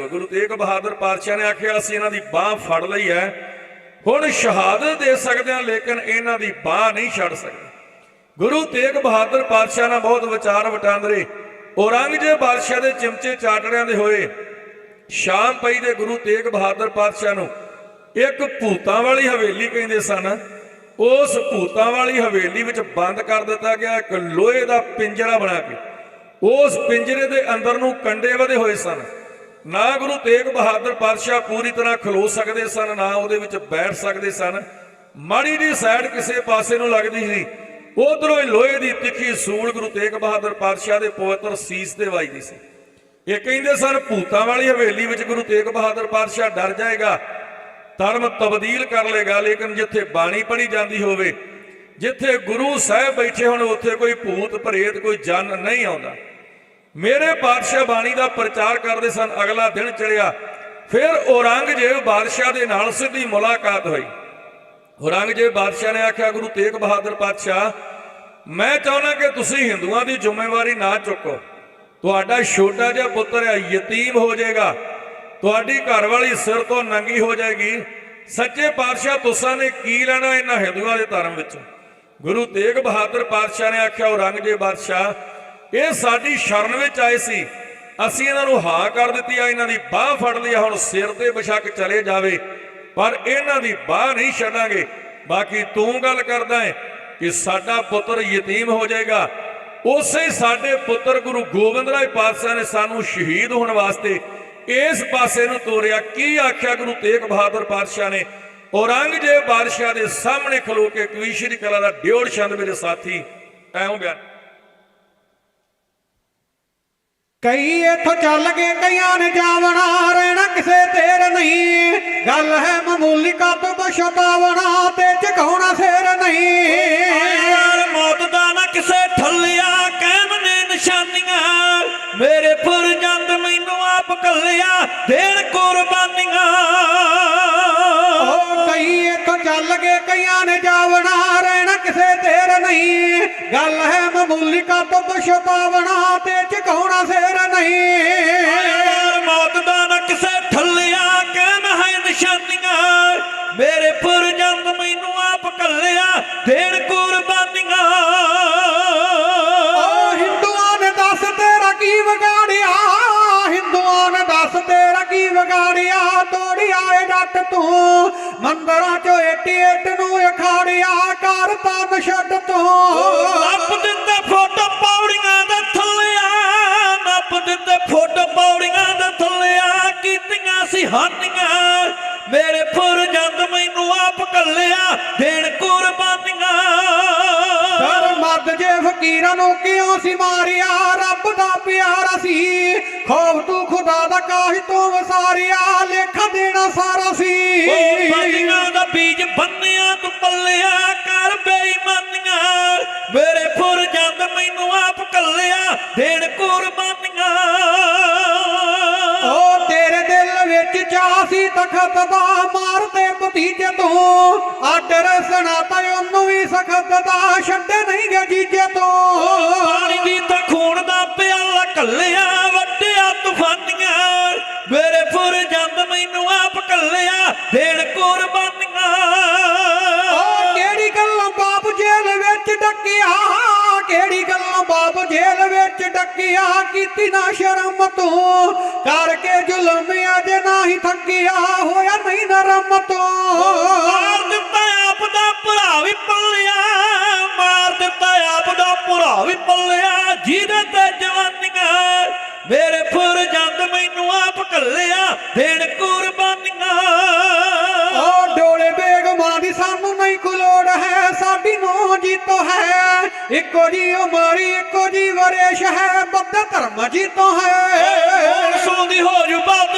ਗੁਰੂ ਤੇਗ ਬਹਾਦਰ ਪਾਤਸ਼ਾਹ ਨੇ ਆਖਿਆ ਅਸੀਂ ਇਹਨਾਂ ਦੀ ਬਾਹ ਫੜ ਲਈ ਹੈ। ਹੁਣ ਸ਼ਹਾਦਤ ਦੇ ਸਕਦੇ ਹਾਂ, ਲੇਕਿਨ ਇਹਨਾਂ ਦੀ ਬਾਹ ਨਹੀਂ ਛੱਡ ਸਕਦੇ। ਗੁਰੂ ਤੇਗ ਬਹਾਦਰ ਪਾਤਸ਼ਾਹ ਨਾਲ ਬਹੁਤ ਵਿਚਾਰ ਵਟਾਂਦਰੇ। ਔਰੰਗਜ਼ੇਬ ਬਾਦਸ਼ਾਹ ਦੇ ਚਮਚੇ ਚਾਟੜਿਆਂ ਦੇ ਹੋਏ। ਸ਼ਾਮ ਪਈ ਦੇ ਗੁਰੂ ਤੇਗ ਬਹਾਦਰ ਪਾਤਸ਼ਾਹ ਨੂੰ ਇੱਕ ਭੂਤਾਂ ਵਾਲੀ ਹਵੇਲੀ ਕਹਿੰਦੇ ਸਨ। ਉਸ ਭੂਤਾਂ ਵਾਲੀ ਹਵੇਲੀ ਵਿੱਚ ਬੰਦ ਕਰ ਦਿੱਤਾ ਗਿਆ, ਇੱਕ ਲੋਹੇ ਦਾ ਪਿੰਜਰਾ ਬਣਾ ਕੇ। ਉਸ ਪਿੰਜਰੇ ਦੇ ਅੰਦਰ ਨੂੰ ਕੰਡੇ ਵਧੇ ਹੋਏ ਸਨ। ਨਾ ਗੁਰੂ ਤੇਗ ਬਹਾਦਰ ਪਾਤਸ਼ਾਹ ਪੂਰੀ ਤਰ੍ਹਾਂ ਖਲੋ ਸਕਦੇ ਸਨ, ਨਾ ਉਹਦੇ ਵਿੱਚ ਬੈਠ ਸਕਦੇ ਸਨ। ਮਾੜੀ ਦੀ ਸਾਈਡ ਕਿਸੇ ਪਾਸੇ ਨੂੰ ਲੱਗਦੀ ਸੀ। ਉਧਰੋਂ ਹੀ ਲੋਹੇ ਦੀ ਤਿੱਖੀ ਸੂਲ ਗੁਰੂ ਤੇਗ ਬਹਾਦਰ ਪਾਤਸ਼ਾਹ ਦੇ ਪਵਿੱਤਰ ਸੀਸ ਤੇ ਵੱਜਦੀ ਸੀ। ਇਹ ਕਹਿੰਦੇ ਸਨ, ਭੂਤਾਂ ਵਾਲੀ ਹਵੇਲੀ ਵਿੱਚ ਗੁਰੂ ਤੇਗ ਬਹਾਦਰ ਪਾਤਸ਼ਾਹ ਡਰ ਜਾਏਗਾ। ਧਰਮ ਤਬਦੀਲ ਕਰ ਲੇਗਾ ਲੇਕਿਨ ਜਿੱਥੇ ਬਾਣੀ ਪੜੀ ਜਾਂਦੀ ਹੋਵੇ, ਜਿੱਥੇ ਗੁਰੂ ਸਾਹਿਬ ਬੈਠੇ ਹੋਣ, ਉੱਥੇ ਕੋਈ ਭੂਤ, ਪ੍ਰੇਤ, ਕੋਈ ਜਨ ਨਹੀਂ ਆਉਂਦਾ। ਮੇਰੇ ਪਾਤਸ਼ਾਹ ਬਾਣੀ ਦਾ ਪ੍ਰਚਾਰ ਕਰਦੇ ਸਨ, ਅਗਲਾ ਦਿਨ ਚੜਿਆ। ਫਿਰ ਔਰੰਗਜ਼ੇਬ ਬਾਦਸ਼ਾਹ ਦੇ ਨਾਲ ਸਿੱਧੀ ਮੁਲਾਕਾਤ ਹੋਈ। ਔਰੰਗਜ਼ੇਬ ਬਾਦਸ਼ਾਹ ਨੇ ਆਖਿਆ, ਗੁਰੂ ਤੇਗ ਬਹਾਦਰ ਪਾਤਸ਼ਾਹ, ਮੈਂ ਚਾਹੁੰਦਾ ਕਿ ਤੁਸੀਂ ਹਿੰਦੂਆਂ ਦੀ ਜ਼ਿੰਮੇਵਾਰੀ ਨਾ ਚੁੱਕੋ। ਤੁਹਾਡਾ ਛੋਟਾ ਜਿਹਾ ਪੁੱਤਰ ਹੈ ਯਤੀਮ ਹੋ ਜਾਏਗਾ। ਤੁਹਾਡੀ ਘਰਵਾਲੀ ਸਿਰ ਤੋਂ ਨੰਗੀ ਹੋ ਜਾਏਗੀ। ਸੱਚੇ ਪਾਤਸ਼ਾਹ, ਤੁਸਾਂ ਨੇ ਕੀ ਲੈਣਾ ਇਹਨਾਂ ਹਿੰਦੂਆਂ ਦੇ ਧਰਮ ਵਿੱਚ? ਗੁਰੂ ਤੇਗ ਬਹਾਦਰ ਪਾਤਸ਼ਾਹ ਨੇ ਆਖਿਆ, ਔਰੰਗਜ਼ੇਬ ਬਾਦਸ਼ਾਹ ਇਹ ਸਾਡੀ ਸ਼ਰਨ ਵਿੱਚ ਆਏ ਸੀ। ਅਸੀਂ ਇਹਨਾਂ ਨੂੰ ਹਾਂ ਕਰ ਦਿੱਤੀ ਆ, ਇਹਨਾਂ ਦੀ ਬਾਹ ਫੜ ਲਈ ਹੁਣ ਸਿਰ ਤੇ ਬਿਸ਼ੱਕ ਚਲੇ ਜਾਵੇ। ਪਰ ਇਹਨਾਂ ਦੀ ਬਾਹ ਨਹੀਂ ਛੱਡਾਂਗੇ। ਬਾਕੀ ਤੂੰ ਗੱਲ ਕਰਦਾ ਹੈ ਕਿ ਸਾਡਾ ਪੁੱਤਰ ਯਤੀਮ ਹੋ ਜਾਏਗਾ। ਉਸੇ ਸਾਡੇ ਪੁੱਤਰ ਗੁਰੂ ਗੋਬਿੰਦ ਰਾਏ ਪਾਤਸ਼ਾਹ ਨੇ ਸਾਨੂੰ ਸ਼ਹੀਦ ਹੋਣ ਵਾਸਤੇ ਇਸ ਪਾਸੇ ਨੂੰ ਤੋਰਿਆ। ਕੀ ਆਖਿਆ ਗੁਰੂ ਤੇਗ ਬਹਾਦਰ ਪਾਤਸ਼ਾਹ ਨੇ? ਔਰੰਗਜ਼ੇਬ ਬਾਦਸ਼ਾਹ ਦੇ ਸਾਹਮਣੇ ਖਲੋ ਕੇ ਕਵੀ ਸ਼੍ਰੀ ਕਲਾ ਦਾ ਡਿਓੜ ਛੰਦ ਮੇਰੇ ਸਾਥੀ। ਐਉਂ ਬਿਆਨ ਕਈ ਇਥੋਂ ਚੱਲ ਗਏ ਕਈਆਂ ਨੇ ਜਾਵਣਾ ਰਹਿਣਾ ਕਿਸੇ ਤੇਰ ਨਹੀਂ। ਗੱਲ ਹੈ ਮਾਮੂਲੀ ਕੱਪ ਬਸ਼ਤਾਵਣਾ ਤੇ ਝਕਾਉਣਾ ਸਿਰ ਨਹੀਂ। ਯਾਰ ਮੌਤ ਦਾ ਨਾ ਕਿਸੇ ਠੱਲਿਆ ਕਹਿਮ ਨੇ ਨਿਸ਼ਾਨੀਆਂ। ਮੇਰੇ ਫਰਜੰਦ ਮੈਨੂੰ ਆਪ ਕੱਲਿਆ ਦੇਣ ਕੁਰਬਾਨੀਆਂ। ਕਈ ਇਥੋਂ ਚੱਲ ਗਏ ਕਈਆਂ ਨੇ ਜਾਵਣਾ ਰਹਿਣਾ ਕਿਸੇ ਤੇਰ ਨਹੀਂ। ਗੱਲ ਹੈ ਮਾਮੂਲੀ ਕੱਪ ਬਸ਼ਤਾਵਣਾ ਤੇ ਝਕਾਉਣਾ ਸਿਰ ਨਹੀਂ। ਯਾਰ ਮੌਤ ਦਾ ਨਾ ਕਿਸੇ ਠੱਲਿਆ ਕਹਿਮ ਹੈ ਨਿਸ਼ਾਨੀਆਂ। ਮੇਰੇ ਫਰਜੰਦ ਮੈਨੂੰ ਆਪ ਕੱਲਿਆ ਦੇਣ ਕੁਰਬਾਨੀਆਂ। ਓ ਹਿੰਦੂਆਂ ਨੇ ਦੱਸ ਤੇਰਾ ਕੀ ਵਿਗਾੜਿਆ ਹਿੰਦੂਆਂ ਨੇ ਦੱਸ ਤੇਰਾ ਕੀ ਵਿਗਾੜਿਆ ਤੋੜਿਆ ਏ ਡੱਟ ਤੂੰ। ਮੰਦਰਾਂ ਚੋਂ ਏਟ ਏਟ ਨੂੰ ਅਖਾੜਿਆ ਕਰਤਾ ਨਛੱਡ ਤੂੰ। ਨੱਪ ਦਿੱਤੇ ਫੋਟੋ ਪੌੜੀਆਂ ਦੇ ਥੱਲਿਆ ਨੱਪ ਦਿੱਤੇ ਫੋਟੋ ਪੌੜੀਆਂ ਦੇ ਥੱਲਿਆ ਕੀਤੀਆਂ ਸੀ ਹਾਨੀਆਂ। ਮੇਰੇ ਫੁਰਜੰਦ ਮੈਨੂੰ ਆਪ ਕੱਲਿਆ ਦੇਣ ਕੁਰਬਾਨੀਆਂ। ਸਰ ਮੱਦ ਜੇ ਫਕੀਰਾਂ ਨੂੰ ਕਿਉਂ ਸੀ ਮਾਰਿਆ? ਰੱਬ ਦਾ ਪਿਆਰਾ ਸੀ। ਖੌਫ ਤੂੰ ਖੁਦਾ ਦਾ ਕਾਹ ਤੂੰ ਵਸਾਰਿਆ? ਲੇਖਾ ਦੇਣਾ ਸਾਰਾ ਸੀ। ਉਹ ਬਾਜੀਆਂ ਦਾ ਬੀਜ ਤੂੰ ਪੱਲਿਆ ਕਰ ਬੇਈਮਾਨੀਆਂ। ਮੇਰੇ ਫੁਰਜੰਦ ਮੈਨੂੰ ਆਪ ਕੱਲਿਆ ਦੇਣ ਕੁਰਬਾਨੀਆਂ। ਓ ਤੇਰੇ ਦਿਲ ਵਿੱਚ ਚਾਹ ਸੀ ਤਖਤ ਦਾ ਮਾਰਦੇ ਭਤੀਜੇ ਤੂੰ। ਆਡਰ ਸੁਣਾਤਾ ਉਹਨੂੰ ਵੀ ਸਖਤ ਦਾ ਛੱਡੇ ਨਹੀਂ ਗੇ ਜੀਜੇ ਤੋਂ। ਪਾਣੀ ਦੀ ਤਾਂ ਖੂਨ ਦਾ ਪਿਆਲਾ ਕੱਲਿਆ ਵੱਡਿਆ ਤੂਫਾਨੀਆਂ। ਮੇਰੇ ਫੁਰ ਜੰਦ ਮੈਨੂੰ ਆਪ ਕੱਲਿਆ ਦੇਣ ਕੁਰਬਾਨੀਆਂ। ਵਿੱਚ ਡੱਕਿਆ, ਕਿਹੜੀ ਗੱਲੋਂ ਬਾਪ ਜੇਲ੍ਹ ਵਿੱਚ ਡੱਕਿਆ, ਕੀਤੀ ਨਾ ਸ਼ਰਮ ਤੂੰ। ਕਰਕੇ ਜ਼ੁਲਮ ਅਜ ਨਹੀਂ ਥੱਕਿਆ ਹੋਇਆ ਨਹੀਂ ਨਰਮ ਤੂੰ। ਮਾਰ ਦਿੱਤਾ ਆਪ ਦਾ ਭਰਾ ਵੀ ਪੱਲਿਆ, ਮਾਰ ਦਿੱਤਾ ਆਪ ਦਾ ਭਰਾ ਵੀ ਪੱਲਿਆ, ਜਿਹਦੇ ਤੇ ਜਵਾਨੀਆਂ ਮੇਰੇ ਫੁਰ ਜੰਦ ਮੈਨੂੰ ਆਪ ਕੱਲਿਆ ਦੇਣ ਕੁਰਬਾਨੀਆਂ ਸਾਡੀ ਨੂੰ ਜੀਤੋ ਹੈ। ਇੱਕੋ ਜੀ ਉਮਰ, ਇੱਕੋ ਜੀ ਵਰੇਸ਼ ਹੈ। ਬੱਦ ਧਰਮ ਜੀ ਤੋਂ ਹੈ। ਹੁਣ ਸੌਂਦੀ ਹੋ ਜੂ ਬਾਤ